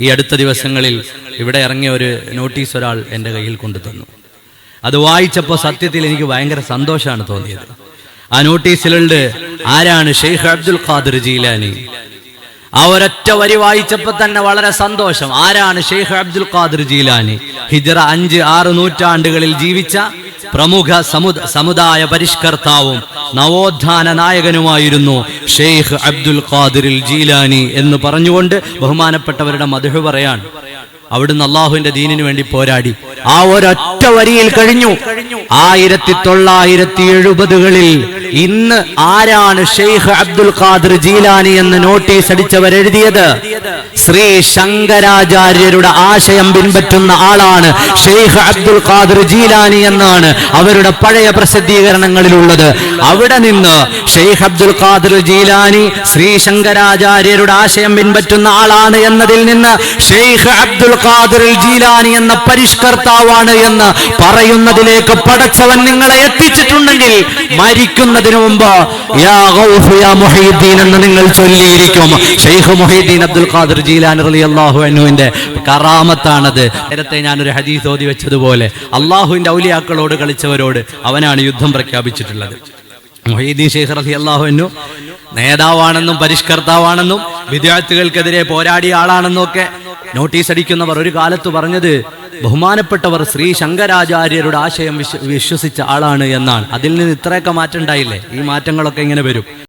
ഈ അടുത്ത ദിവസങ്ങളിൽ ഇവിടെ ഇറങ്ങിയ ഒരു നോട്ടീസ് ഒരാൾ എന്റെ കയ്യിൽ കൊണ്ടുതന്നു. അത് വായിച്ചപ്പോൾ സത്യത്തിൽ എനിക്ക് ഭയങ്കര സന്തോഷമാണ് തോന്നിയത്. ആ നോട്ടീസിലുണ്ട് ആരാണ് ഷെയ്ഖ് അബ്ദുൽ ഖാദിർ ജീലാനി? ആ ഒരൊറ്റ വരി വായിച്ചപ്പോൾ തന്നെ വളരെ സന്തോഷം. ആരാണ് ഷെയ്ഖ് അബ്ദുൽ ഖാദിർ ജീലാനി? ഹിജറ അഞ്ച് ആറ് നൂറ്റാണ്ടുകളിൽ ജീവിച്ച പ്രമുഖ സമുദ സമുദായ പരിഷ്കർത്താവും നവോത്ഥാന നായകനുമായിരുന്നു ഷെയ്ഖ് അബ്ദുൽ ഖാദിറിൽ ജീലാനി എന്ന് പറഞ്ഞുകൊണ്ട് ബഹുമാനപ്പെട്ടവരുടെ മധുഹു പറയാണ് അവിടുന്ന് അള്ളാഹുവിന്റെ ദീനിനു വേണ്ടി പോരാടി. ആ ഒരൊറ്റ വരിയിൽ കഴിഞ്ഞു. ആയിരത്തി തൊള്ളായിരത്തി എഴുപതുകളിൽ ഇന്ന് ആരാണ് ഷെയ്ഖ് അബ്ദുൽ ഖാദർ ജീലാനി എന്ന് നോട്ടീസ് അടിച്ചവർ എഴുതിയത് ശ്രീ ശങ്കരാചാര്യരുടെ ആശയം പിൻപറ്റുന്ന ആളാണ് ഷെയ്ഖ് അബ്ദുൽ ഖാദർ ജീലാനി എന്നാണ് അവരുടെ പഴയ പ്രസിദ്ധീകരണങ്ങളിലുള്ളത്. അവിടെ നിന്ന് ഷെയ്ഖ് അബ്ദുൽ ഖാദർ ജീലാനി ശ്രീ ശങ്കരാചാര്യരുടെ ആശയം പിൻപറ്റുന്ന ആളാണ് എന്നതിൽ നിന്ന് ഷെയ്ഖ് അബ്ദുൽ ഖാദർ ജീലാനി എന്ന പരിഷ്കർത്താവാണ് എന്ന് പറയുന്നതിലേക്ക് പടച്ചവൻ നിങ്ങളെ എത്തിച്ചിട്ടുണ്ടെങ്കിൽ മരിക്കുന്നതിന് മുമ്പ് യാ യാ എന്ന് നിങ്ങൾ ചൊല്ലിയിരിക്കും. ഷെയ്ഖ് മുഹീദ്ദീൻ അബ്ദുൽ ഖാദിർ അലി അള്ളാഹു അനുവിന്റെ കറാമത്താണത്. നേരത്തെ ഞാനൊരു ഹദീസ് ഓതി വെച്ചതുപോലെ അള്ളാഹുവിന്റെ ഔലിയാക്കളോട് കളിച്ചവരോട് അവനാണ് യുദ്ധം പ്രഖ്യാപിച്ചിട്ടുള്ളത്. മൊഹീദ്ദീൻ ഷെയ്ഖ് റലി അള്ളാഹുവിനു നേതാവാണെന്നും പരിഷ്കർത്താവാണെന്നും വിദ്യാർത്ഥികൾക്കെതിരെ പോരാടിയ ആളാണെന്നും ഒക്കെ നോട്ടീസ് അടിക്കുന്നവർ ഒരു കാലത്ത് പറഞ്ഞത് ബഹുമാനപ്പെട്ടവർ ശ്രീ ശങ്കരാചാര്യരുടെ ആശയം വിശ്വ- വിശ്വസിച്ച ആളാണ് എന്നാണ്. അതിൽ നിന്ന് ഇത്രയൊക്കെ മാറ്റം ഉണ്ടായില്ലേ? ഈ മാറ്റങ്ങളൊക്കെ ഇങ്ങനെ വരും.